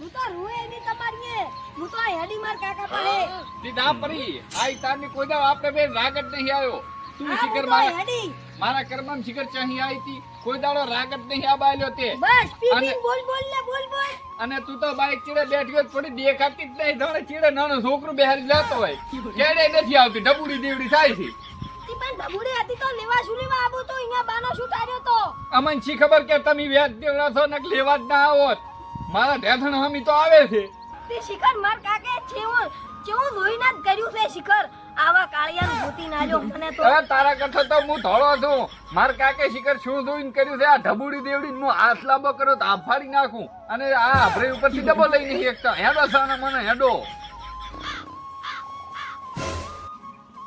હું તો રોય નહીં તમારી હું તો હેડી માર કાકા પાસે. તી ના પરી આઈ તારની કોઈ દાવ આપણે બે રાગ નહીં આવ્યો. તું શિખર તો મારા મારા કર્મમાં શિખર ચાહી આવી તી કોઈ દાડો રાગ નહીં આબાલ્યો તે. બસ પી અને- બોલ બોલ ને બોલ બોલ. અને તું તો બાઈક ચીડે બેઠ્યો થોડી દેખાતી જ નહીં. તમારે ચીડે નાનો છોકરું બેહારી લેતો હોય. કેડે નથી આવતી? ડબુડી દેવડી થાય છે. અમને શી ખબર કે તમે વ્યાજ દેવડા છો ને લેવા જ ના આવો મારા ઢેઠણ હમી તો આવે છે. તે શિખર માર કાકે છેવું જેવું જોઈને જ કર્યું છે શિખર. આવા કાળિયાનું ભૂતી નાલ્યો મને તો અરે તારા કરતા તો હું ધોળો છું. માર કાકે શિખર શું જોઈને કર્યું છે? આ ઢબુડી દેવડી હું હાથ લાંબો કર્યો તો આફાડી નાખું. અને આ આભરે ઉપરથી ડબો લઈને એકતા હેડો સાને મને હેડો.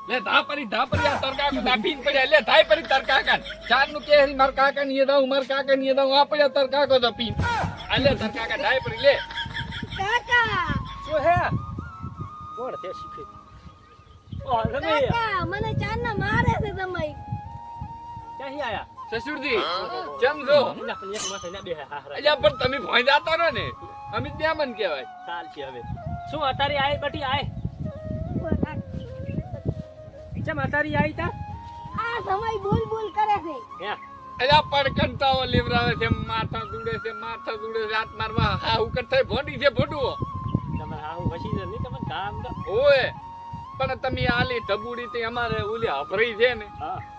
લે ધા પરી ધા પરી આ તાર કાકો દાફીન પડ્યા. લે ધાઈ પરી તાર કાકા ચારનું કે માર કાકા ની દઉં માર કાકા ની દઉં. આ પડ્યા તાર કાકો દાફીન આ લે તાર કાકા ડાયપર લે. કાકા! શું હે? કોણ તે શીખે? ઓ રમે કાકા મને ના મારે છે તમે ક્યાંથી આયા? સસુરજી કેમ છો? અલ્યા પણ તમે ભોય જાતા રહો ને અમે ત્યાં મન કહેવાય. ચાલ છે હવે. શું અતારી આય બટી? આય. ચમ અતારી આઈ તા? આ સમય બોલ બોલ કરે છે. હે અલ્યા પણ લેવરાવે છે માથા દુડે છે માથા દુડે છે હાથ મારવા. હા ઉકર થઈ ભોડી છે ભોડુઓ. તમારે હાહુ વસી જ નહીં તમને કામ તો ઓય પણ તમે આલી ધબુડી તે અમારે ઓલી હભરી છે ને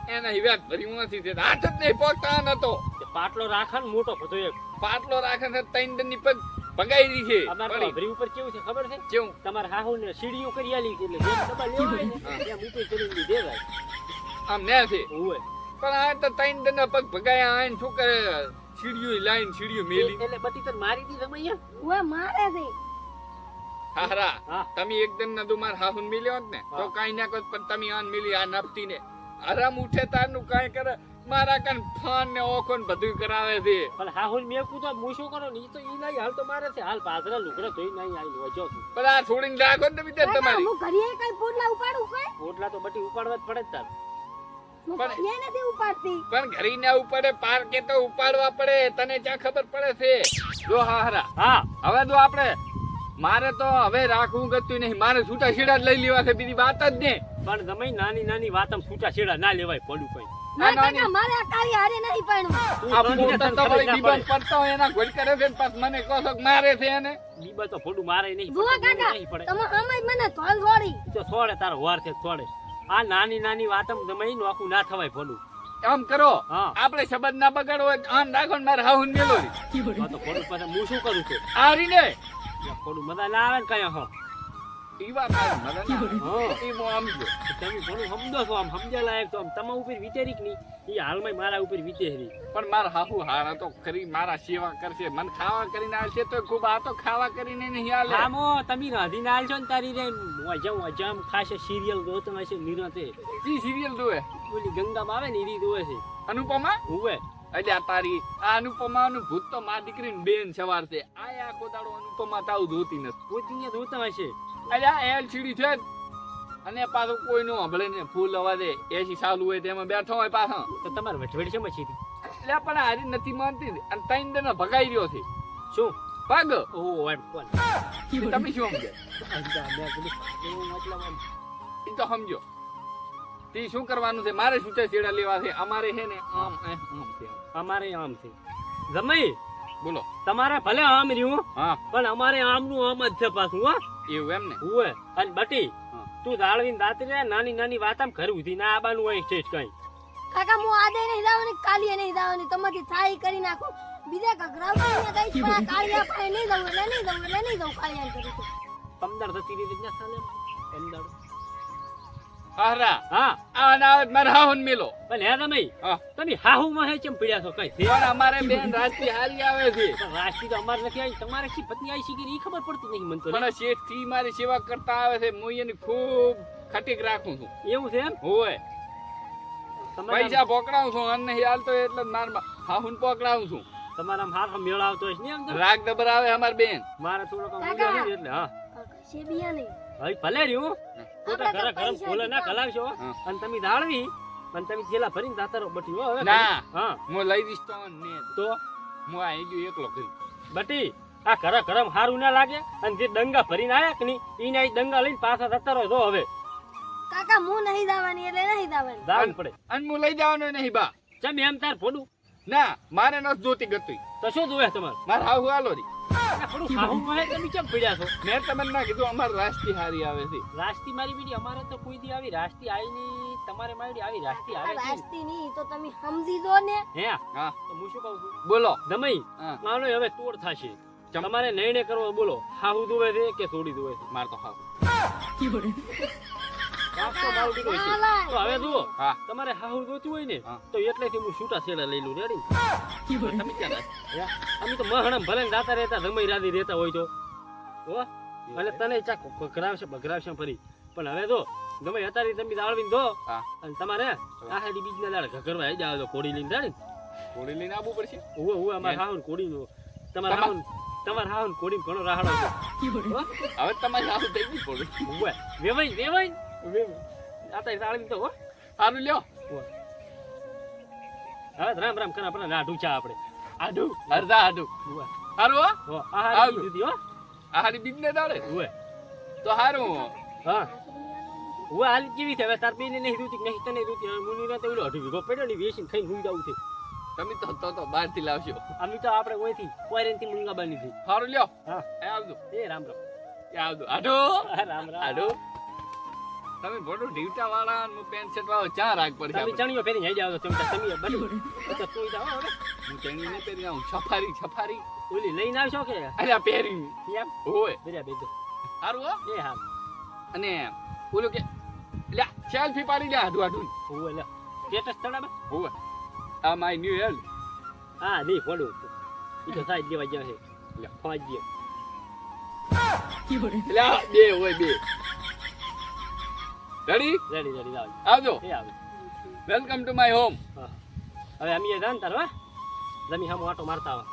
એને એના હિવ્યાત ભરી નથી છે હાથ જ નહીં પગતા નતો પાટલો રાખે ને મોટો બધો એક. પાટલો રાખે છે ત્રણ દંડની પગ ભગાઈ રહી છે. અમારે તો ઉપર કેવું છે ખબર છે? કેવું? તમારે હાહુ ને સીડીઓ કરી આલી એટલે તમારે લેવાય ને એમ ઉપર કરી જાય આમ ને છે. ઓય. પણ આ તો ત્રણ દંડના પગ ભગાયા આઈને શું કરે? સીડીઓ લાઈન સીડીઓ મેલી. એટલે બટી તને મારી દી તમે અહીંયા ઓએ મારે દે. હારા હા. તમે એકદમ ના દુમાર હાહુન મિલ્યો ને તો કાઈ ના કોત પણ તમે આન મિલી આ નપતી ને આરામ ઉઠે તારનું કાઈ કરે મારા કન ફાન ને ઓખો ને બધું કરાવે છે. પણ હાહુ ને મેં તો હું શું કરો? ની તો ઈ નહીં હાલ તો મારે છે. હાલ પાદરા લુગડા ધોઈ નહીં આવી વજો પણ આ છોડીને રાખો ને તમે તમારી. હું કરીએ કઈ પોટલા ઉપાડું કે પોટલા તો બટી ઉપાડવા જ પડે જ તાર. નથી ઉપાડતી. પણ ઘરી ના ઉપડે પાર્કે તો ઉપાડવા પડે. તને ક્યાં ખબર પડે છે? જો હારા હા હવે તો આપણે. મારે તો હવે રાખવું ગતું નહીં. મારે છૂટા છેડા જ લઈ લેવા છે. બીજી વાત જ નહીં. પણ તમે નાની નાની વાતમ છૂટા છેડા ના લેવાય પડું કઈ. મારે તારો વાર છે છોડે આ નાની નાની વાતમ તમે નોખું ના થવાય ફોડું આમ કરો. આપણે સંબંધ ના બગાડો હોય આમ રાખો મારે હાહુન મેલો તો ફોડું પછી હું શું કરું છું? આ રીને. ફોડું મજા ના આવે ને કઈ હો. મારી જો. તમે સમજો છો આમ સમજ્યા લાયક આમ તમારા ઉપર વિચારી કે નહીં ઈ હાલમાં મારા ઉપર વિચારી. પણ મારા હાહુ હારા તો ખરી મારા સેવા કરશે. મને ખાવા કરીને આવશે તો ખૂબ આ તો ખાવા કરીને નહીં હાલે. આમો તમે રાધી ના ને તારી રે મજા મજા આમ ખાશે સિરિયલ જોતો છે નિરાતે. ઈ સિરિયલ જોવે? ઓલી ગંગામાં આવે ને છે. અનુપમા? ઉવે એટલે તારી આ અનુપમા નું ભૂત તો મારી દીકરી બેન સવાર છે. આ આખો દાડો અનુપમા તાવ ધોતી નથી. પોતી જોતા હશે આ એલસીડી છે. અને પાછું કોઈ નો હંભળે ને ફૂલ અવાજે એસી ચાલુ હોય તેમાં બેઠો હોય પાછો. તો તમારે વટવડ છે મચી એટલે પણ હારી નથી માનતી. અને ત્રણ દે ભગાઈ રહ્યો છે. શું? પગ. ઓહો એમ કોણ? તમે શું સમજે? એ તો સમજો. તે શું કરવાનું છે? મારે શું છે? ચેડા લેવા છે? અમારે છે ને આમ આમ છે. અમારે આમ છે. જમાઈ બોલો. તમારે ભલે આમ રહ્યું હા. પણ અમારે આમનું આમ જ છે પાછું હો. એવું એમ ને? હુએ અને બટી તું જાળવીને દાંતરી રે નાની નાની વાત આમ ઘર ઉધી. ના આબાનું હોય છે કઈ. કાકા હું આજે નહીં દાવાની કાલી નહીં દાવાની તમારી થાય કરી નાખું. બીજા ઘઘરાવ કરીને કઈ પણ કાળિયા પાસે નહીં દઉં એટલે નહીં દઉં એટલે નહીં દઉં કાળિયા કરી પમદાર થતી રીતે ના સાલે. પમદાર હારા હા આ ના આવે તો મારે હાહુન મેલો. પણ હે તમે હા. તમે હાહુ માં હે કેમ પડ્યા છો કઈ છે? પણ અમારે બેન રાતી હાલી આવે છે. રાતી તો અમારે નથી આવી. તમારે શી પત્ની આવી શીખી ઈ ખબર પડતી નહીં મને તો પણ શેઠથી મારી સેવા કરતા આવે છે. હું એને ખૂબ ખટીક રાખું છું. એવું છે એમ? હોય. તમારે પૈસા પકડાવું છું અને નહીં હાલતો એટલે માર હાહુન પકડાવું છું. તમારા હાથ મેળ આવતો હશે ને એમ રાગ દબર આવે અમાર બેન. મારે થોડો નથી એટલે હા. શેબિયા નહીં. ભલે રહ્યું. ઘરે તો ગરમ ફૂલે ના દીધા. અને તમે દાળવી અને તમે થેલા ભરીને જાતા બટી હો હવે ના. હા. હું લઈ દઈશ તો ને. તો? હું આવી ગયો એકલો કરી બટી આ ઘરે ગરમ હારું ના લાગે? અને જે દંગા ભરીને આયા કે નહીં ઈને આ દંગા લઈને પાછા થતા રહો જો હવે. કાકા હું નહીં દાવાની એટલે નહીં દાવાની. દાવું પડે. અને હું લઈ જવાનો નહીં બા. ચમ એમ તાર ફોડું? ના મારે નથી જોતી ગતું તો શું જોવે તમારે? મારે હાવ હાલો રી. મેં તમને ના કીધું અમારે રાસ્તી હારી આવે છે. રાસ્તી મારી બીડી અમારે તો કોઈ દી આવી રાસ્તી આવી નહીં તમારે મારી આવી રાષ્ટ્રી આવે છે. નહીં તો તમે સમજી દો ને. હે? હા. તો હું શું કહું છું? બોલો. દમઈ માનો હવે તોડ થશે. તમારે નિર્ણય કરવો બોલો. હાહુ દુવે છે કે થોડી દુવે છે? માર તો વાંક તો. તો હવે જુઓ હા. તમારે હાહુ ગોતું હોય ને તો એટલેથી હું છૂટા છેડા લઈ લઉં. રેડી તમે ક્યાં અમે તો મહણમ ભલે ને જાતા રહેતા ધમઈ રાધી રહેતા હોય તો. હો? અને તને ચાક ઘરાવશે બગરાવશે ફરી. પણ હવે જો ગમે અત્યારે તમે દાળવીને દો અને તમારે આ હાડી બીજના દાળ ઘગરવા આવી જાવ તો કોડી લઈને જાણે કોડી લઈને આવવું પડશે? ઉવે ઉવે અમારે હાહુન કોડી નો તમારે તમા- તમારે તમાર કોડી ઘણો રાહડો છે. હો? હવે તમારે આવું થઈ ગઈ કોડી ઉવે વેવાઈ વેવાઈ. વેવાઈ આ તો હો. સારું લ્યો. હવે રામ રામ કરા આપણે નાઢું ચા આપણે. આડું અડધા આડું ઉવે સારું હો. હો આ દીધી હો. આ હારી બીજને દાડે? ઉવે. તો સારું હા. ઉવે હાલ કેવી છે? હવે તાર બેને નહીં દૂતી નહીં તને મુની રાતે ઓલો અઢી વીઘો પડ્યો ને વેચીને ખાઈને હુઈ જવું છે. તમે તો તો તો લાવશો. અમે તો આપણે ઓયથી પોયરેનથી મુંગા બની હતી સારું લ્યો. હા. એ આવજો. એ રામ રામ. એ આવજો. આઢો રામ રામ. તમે બોડો ઢીવટા વાળા અને હું પેન્ટ શર્ટ વાળો ચા રાખ પડશે તમે ચણિયો પહેરીને આવી જાવ તો તમે બની. તો તોય જાવ હવે. હું ચણિયો નહીં પહેરી આવું સફારી સફારી. ઓલી લઈને આવશો કે? અલ્યા પહેરી એમ હોય. બરાબર બેજો. હારું હો. એ હા. અને ઓલું કે લ્યા સેલ્ફી પાડી લ્યા આડું આડું ઓવે લે સ્ટેટસ ચડાવે હોય આ માય ન્યુ હેલ હા નહીં ફોડો ઈ તો સાઈડ દેવા ગયા છે. લે. દે લ્યા બે હોય બે. રેડી રેડી રેડી આવજો. એ વેલકમ ટુ માય હોમ હવે અમે જાણતા હો. જમી હમ આટો મારતા આવા.